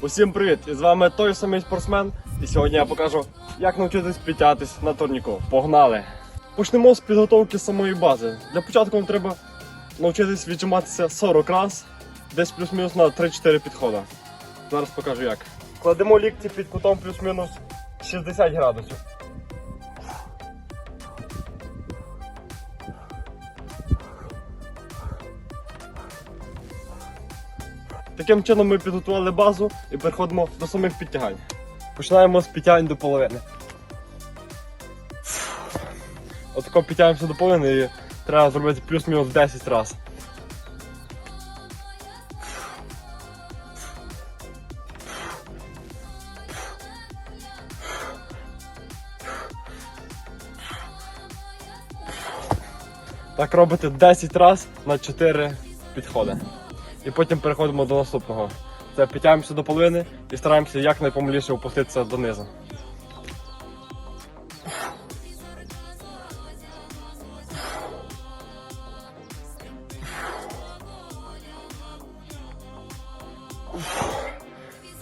Усім привіт! І з вами той самий спортсмен. І сьогодні я покажу, як навчитись пітятись на турніку. Погнали! Почнемо з підготовки самої бази. Для початку вам треба навчитись віджиматися 40 раз, десь плюс-мінус на 3-4 підходи. Зараз покажу як. Кладемо лікті під кутом плюс-мінус 60 градусів. Таким чином ми підготували базу і переходимо до самих підтягань. Починаємо з підтягань до половини. Отако підтягуємося до половини і треба зробити плюс-мінус 10 разів. Так робите 10 разів на 4 підходи. І потім переходимо до наступного. Це підтягуємося до половини і стараємося якнайпомаліше опуститися донизу.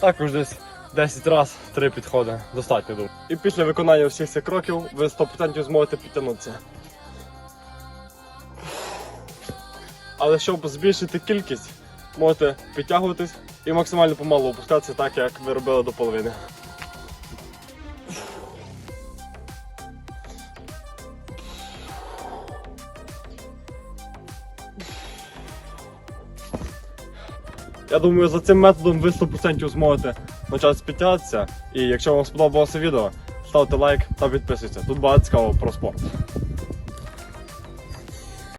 Також десь 10 разів 3 підходи. Достатньо думаю. І після виконання всіх цих кроків ви 100% зможете підтягнутися. Але щоб збільшити кількість, можете підтягуватись і максимально помалу опускатися так, як ви робили до половини. Я думаю, за цим методом ви 100% зможете почати підтягатися. І якщо вам сподобалося відео, ставте лайк та підписуйтесь. Тут багато цікавого про спорт.